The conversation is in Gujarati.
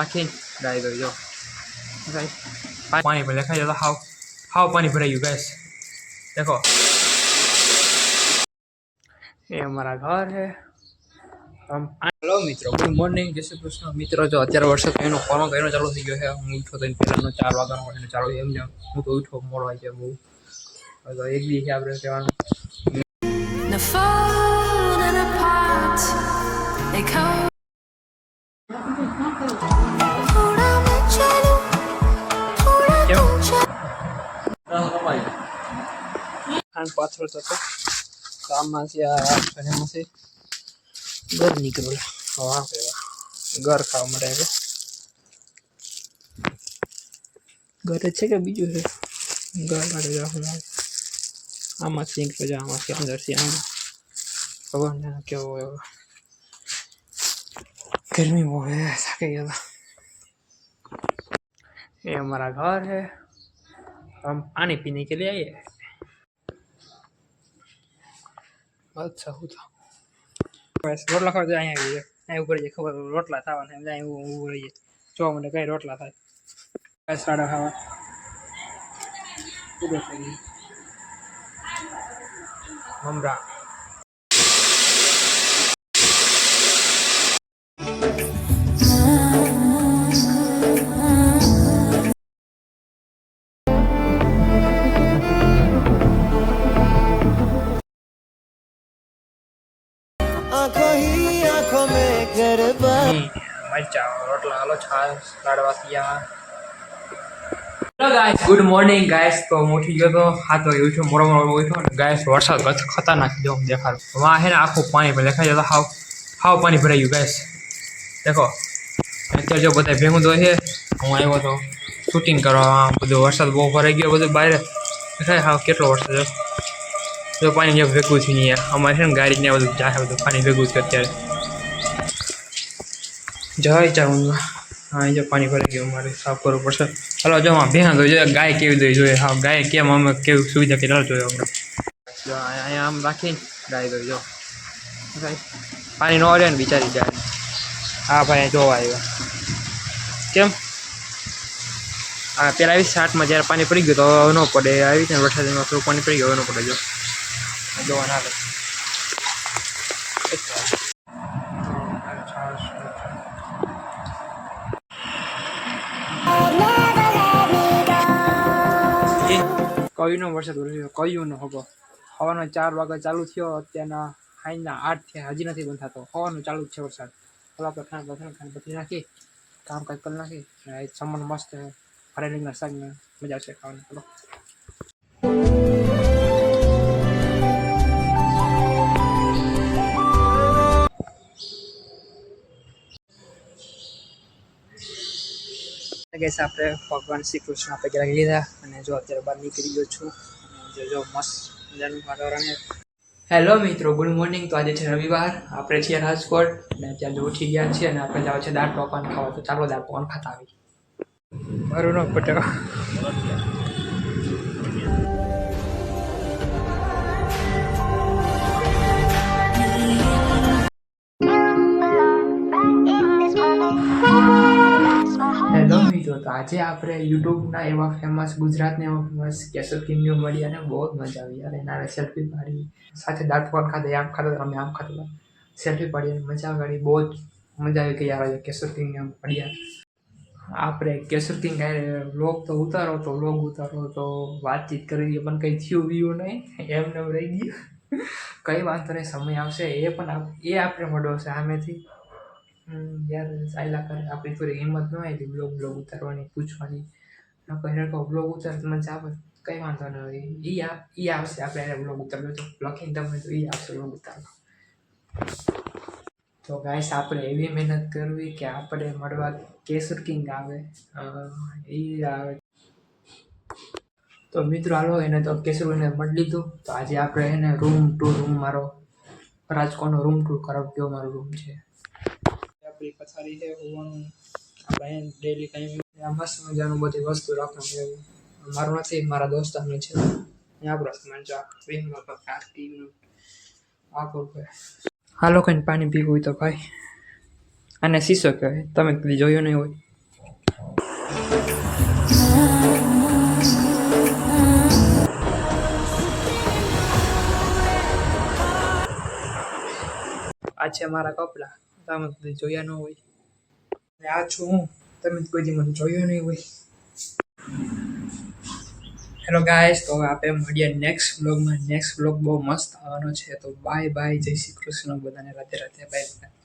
રાખીને ગાય દો જો. ગાય પાણી પર લખાઈ જતો હાવ હાવ પાણી ભરાઈ ગયું ગેસ દેખો. એ અમારા ઘર હે. હેલો મિત્રો, ગુડ મોર્નિંગ. જય શ્રી કૃષ્ણ. મિત્રો, જો અત્યારે વરસાદ એનો કોનો કઈનો ચાલુ થઈ ગયો છે હું ઉઠો તો પહેલાનો ચાર વાગ્યાનો એનો ચાલુ એમ જ હું તો ઉઠો, મોડો આવી જાય બહુ. તો એક દિવસે આપણે કહેવાનું. ખાંડ પાથરો થતો તો આમાંથી આ એમાંથી ઘર નીકળ્યું વાહ ભાઈ વાહ ઘર ખાવા માટે આવે ઘર જ છે કે બીજું છે ઘર માટે જાઉં આમાંથી નીકળે છે આમાંથી અંદરથી આમ ખબર ને કેવો હોય હવે. ગરમી બહુ હે થાકી ગયા હતા એ हमारा घर है हम पानी पीने के लिए आए અચ્છા, હું તો બસ, રોટલા ખાવા જાય અહીંયા આવી અહીંયા ઉપર જઈએ ખબર રોટલા થવાના એમ જાય એવું ઊભું રહીએ. જોવા મને કઈ રોટલા થાય. બસ સાડા ખાવા. ઊભો થઈ મમરા આંખો હી આંખો મે ગરબા. મરચા રોટલા આલો છાસ લાડવા સિયા hello guys good morning guys તો હું ઉઠી ગયો તો હા તો એવું છું મોરો મોરો ઉઠ્યો ને. ગાઈસ વરસાદ ખતરનાક જો દેખાડો વાં હે ને આખું પાણી પર દેખાય તો હાવ હાવ પાણી ભરાઈ ગયું ગાયસ દેખો. અત્યારે જો બધા ભેગું તો છે. હું આવ્યો તો શૂટિંગ કરવા બધો વરસાદ બહુ ભરાઈ ગયો બધું બહાર દેખાય હાવ કેટલો વરસાદ જો પાણી જે ભેગું છે નહીં અમારે છે ને ગાડી ને બધું જાય બધું પાણી ભેગું છે અત્યારે. જય ચાઉંગા હા જો પાણી ભરાઈ ગયું મારે સાફ કરવું પડશે. ચાલો જો આમાં ભેગા તો જોઈએ ગાય કેવી દઈ જોઈએ. હા, ગાય કેમ અમે કેવી સુવિધા કેટલા જોઈએ અમને. અહીંયા આમ રાખીને ગાય દઈ જો. પાણી ન અડે ને બિચારી જાય હા, ભાઈ જોવા આવ્યા. કેમ? હા પેલા આવી સાઠમાં જ્યારે પાણી પડી ગયું તો ન પડે. આવી રીતે વરસાદમાં પાણી પડી ગયું ન પડે, જો. જોવા ના આવે કયુંનો વરસાદ વરસ્યો? કયુંનો હગો. હવાનો ચાર વાગે ચાલુ થયો, અત્યારના હાઈના આઠ થયા હજી નથી બંધ થતો હવાનો ચાલુ જ છે વરસાદ. ચાલો આપણે ખાંડ બધી ખાંડ બધી નાખી કામ કાંઈ કરી નાખી સમાન મસ્ત ફરેલીના શાકને મજા આવશે ખાવાની. ગેસ આપણે ભગવાન શ્રી કૃષ્ણ આપણે ગયા લીધા અને જો અત્યારે બહાર નીકળી ગયો છું. જો જો, મસ્ત મજાનું વાતાવરણ હેલો મિત્રો ગુડ મોર્નિંગ તો આજે છે રવિવાર. આપણે છીએ રાજકોટ અને ત્યાં જો ઉઠી ગયા છીએ અને આપણે જાવ છે દાળ પકવાન ખાવા. તો ચાલો દાળ પકવાન ખાતા આવી મારું નામ પટેલ. હેલો મિત્રો તો આજે આપણે યુટ્યુબના એવા ફેમસ ગુજરાતના એવા ફેમસ કેશવ કિંગને મળી અને બહુ જ મજા આવી યાર. એના સેલ્ફી પાડી. સાથે દાળ પકવાન ખાધા આમ ખાતા હતા, અમે આમ ખાતા સેલ્ફી પાડી મજા આવી બહુ જ મજા આવી કે યાર કેશવ કિંગને મળ્યા. આપણે કેશવ કિંગ વ્લોગ તો ઉતારો તો લોગ ઉતારો તો વાતચીત કરી દઈએ પણ કંઈ થયું બીયું નહીં. એમને એમ રહી ગયું. કંઈ વાંધો નહીં સમય આવશે. એ પણ એ આપણે મળો છે સામેથી. યાર ચાલ્યા કરે, આપણી થોડી હિંમત ન આવી બ્લોગ બ્લોગ ઉતારવાની, પૂછવાની. નકર કહો બ્લોગ ઉતાર મજા આવે કંઈ વાંધો ન એ ઈ આવશે આપણે એને બ્લોગ ઉતાર્યો તો લખીને તમે તો ઈ આવશે બ્લોગ ઉતારવા. તો ગાઈસ આપણે એવી મહેનત કરવી કે આપણે મળવા કેસર કિંગ આવે. એ આવે. તો મિત્રો, હાલો, એને તો કેસરને મળી લીધું. તો આજે આપણે એને રૂમ ટુ રૂમ મારો રાજકોટનો રૂમ ટુ કરાવ કેવો મારો રૂમ છે? આપેલી પથારી છે હોવાનું બહેન ડેલી કંઈ મસ્ત મજાનું બધી વસ્તુ રાખવાનું એવું. મારું નથી, મારા દોસ્તાનું છે. આપણો સામાન જો ક્રીમનો પ્રકાર ક્રીમનો આખો આ લોકોને પાણી પીવું હોય તો ભાઈ અને શીશો કહેવાય, તમે કદી જોયું નહીં હોય. આ છે મારા કપડા. તમે કદી જોયા ન હોય. અને આ છું હું, તમે કોઈ મને જોયો નહીં હોય. હેલો ગાઈસ તો આપે મળીએ નેક્સ્ટ બ્લોગમાં નેક્સ્ટ વ્લોગ બહુ મસ્ત આવવાનો છે, તો બાય બાય જય શ્રી કૃષ્ણ બધાને. રાતે રાધે બાય બાય